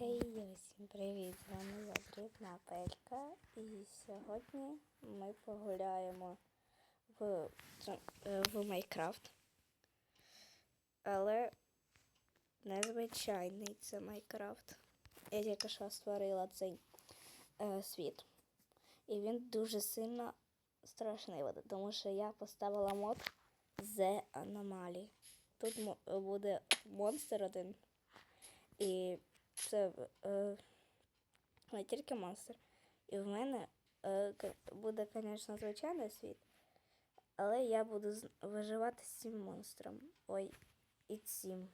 Гей, усім привіт! З вами я Дрібна Пелька. І сьогодні ми погуляємо в, в Майнкрафт. Але незвичайний це Майнкрафт. Я тільки що створила цей е, світ. І він дуже сильно страшний тому що я поставила мод The Anomaly. Тут буде монстр один. І це е, тільки монстр. І в мене е, буде, звісно, звичайний світ, але я буду виживати з цим монстром. Ой, і цим.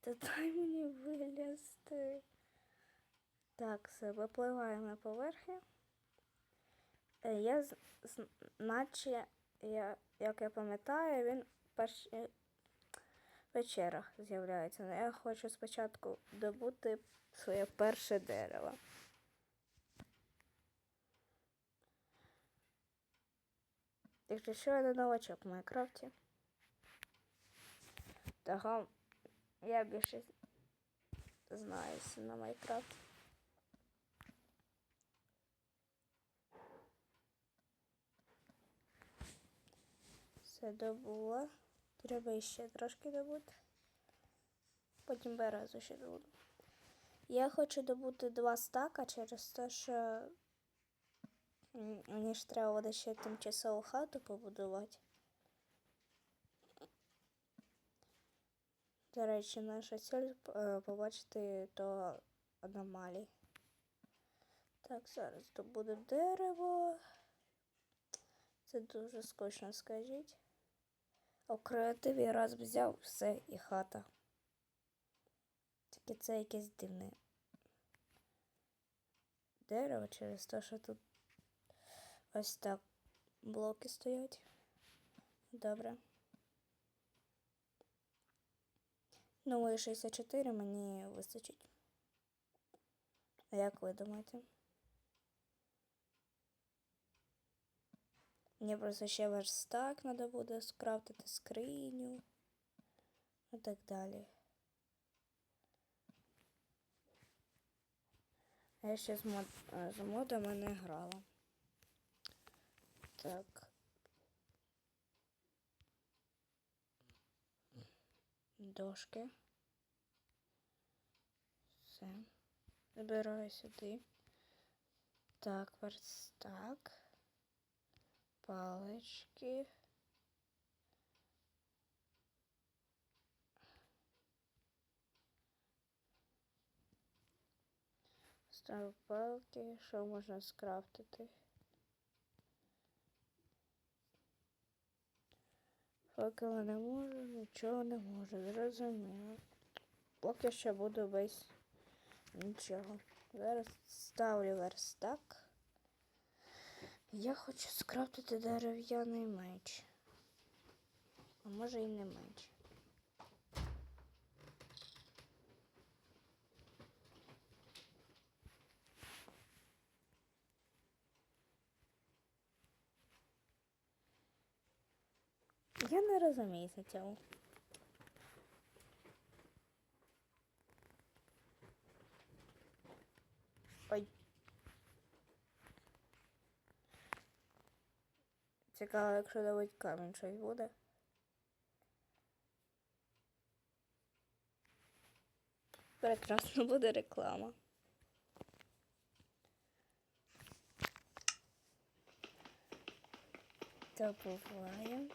Та дай мені вилізти. Так, все, випливаємо на поверхню. Е, Я, наче, я, як я пам'ятаю, він перш, е, печерах з'являється. Але я хочу спочатку добути своє перше дерево. Якщо що, я новачок в Майнкрафті. Того я більше знаюся на Майнкрафт. Все добула. Треба ще трошки добути. Потім березу ще добуду. Я хочу добути два стака через те, що мені ж треба буде ще тимчасову хату побудувати. До речі, наша ціль е, побачити то аномалій. Так, зараз добуду дерево. Це дуже скучно, скажіть. А в креативі раз взяв все і хата. Тільки це якесь дивне дерево через те, що тут ось так блоки стоять. Добре. Ну, і 64 мені вистачить. А як ви думаєте? Мені просто ще верстак треба буде скрафтити скриню і так далі. Я ще з, мод... з модами не грала. Так. Дошки. Все. Забираю сюди. Так, верстак. Палички. Ставлю палки, що можна скрафтити. Факела не можу, нічого не можу, зрозуміло. Поки що буду без нічого. Зараз ставлю верстак. Я хочу скрафтити дерев'яний меч. А може і не меч. Я не розуміюся цьому. Ой. Цікаво, якщо давить камінь, щось буде. Прекрасно буде реклама. Добуваємо.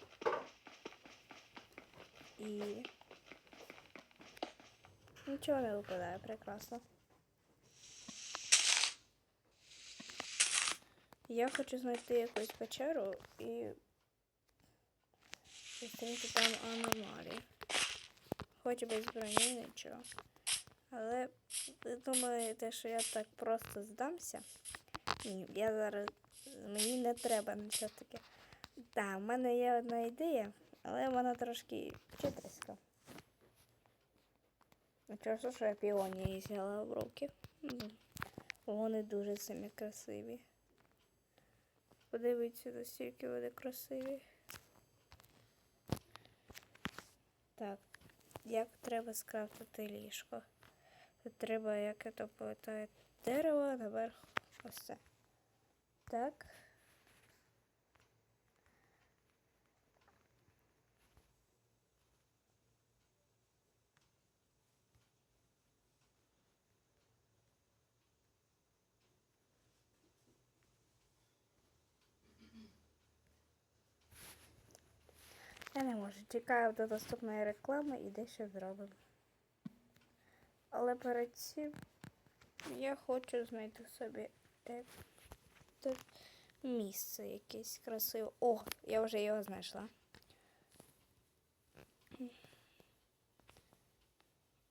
І нічого не випадає, прекрасно. Я хочу знайти якусь печеру і зустріти там аномалії. Хоч без броні нічого. Але ви думаєте, що я так просто здамся? Ні, я зараз мені не треба нічого таке. Так, в мене є одна ідея, але вона трошки вчительська. Через що я піонії взяла в руки. Вони дуже самі красиві. Подивіться, наскільки вони красиві. Так, як треба скрафтити ліжко. Тут треба, як я то пам'ятаю, дерево наверх. Ось це. Так. Я не можу. Чекаю до наступної реклами і дещо зробимо. Але перед цим я хочу знайти собі е, тут місце якесь красиве. О, я вже його знайшла.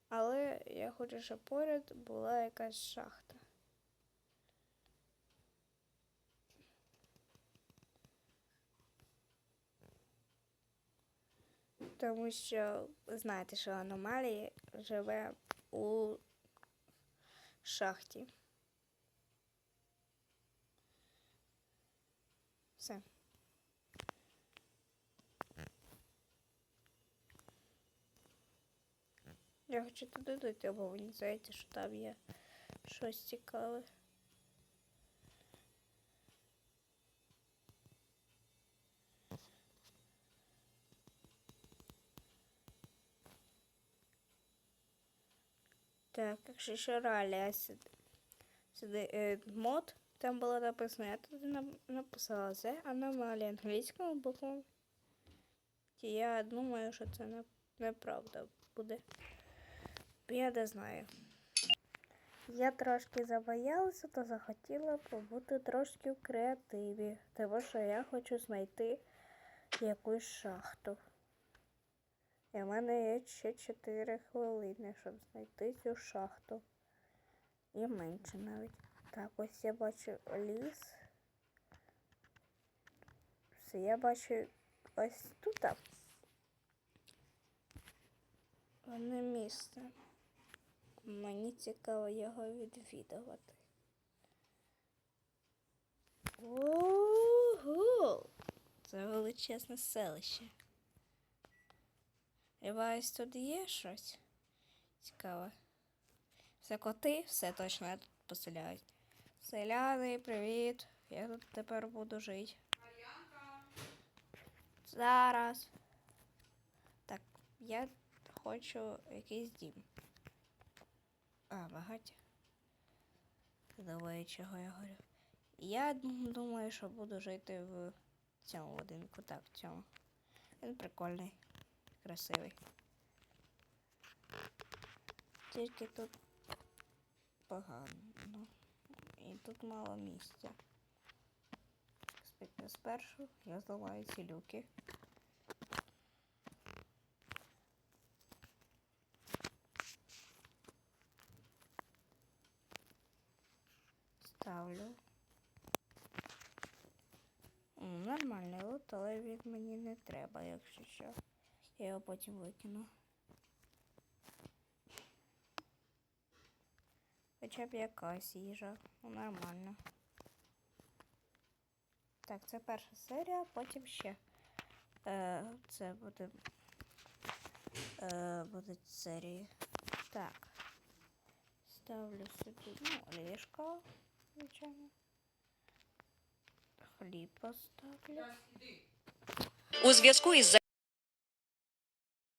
Але я хочу, щоб поряд була якась шахта. Тому що ви знаєте, що аномалії живе у шахті. Все. Я хочу туди дойти, бо мені здається, що там є щось цікаве. Так, якщо ще реалія сюди, е, мод, там було написано, я туди написала це аномалія англійською. І я думаю, що це неправда буде. Я не знаю. Я трошки забоялася, то захотіла побути трошки в креативі, тому що я хочу знайти якусь шахту. І в мене є ще 4 хвилини, щоб знайти цю шахту. І менше навіть. Так, ось я бачу ліс. Все, я бачу ось тут. Одне місце. Мені цікаво його відвідувати. Ого! Це величезне селище. Сподіваюсь, тут є щось цікаве. Все коти, все точно я тут поселяють. Селяни, привіт. Я тут тепер буду жити. Зараз. Так, я хочу якийсь дім. А, багаття. Давай, чого я говорю. Я думаю, що буду жити в цьому будинку. Так, в цьому. Він прикольний красивий. Тільки тут погано. І тут мало місця. Спершу я зламаю ці люки. Ставлю. Нормальний лут, але він мені не треба, якщо що. Я його потім викину. Хоча б якась їжа. Ну, нормально. Так, це перша серія, потім ще. Е, це буде. Е, будуть серії. Так. Ставлю собі, ну, ліжко, звичайно. Хліб поставлю. У зв'язку із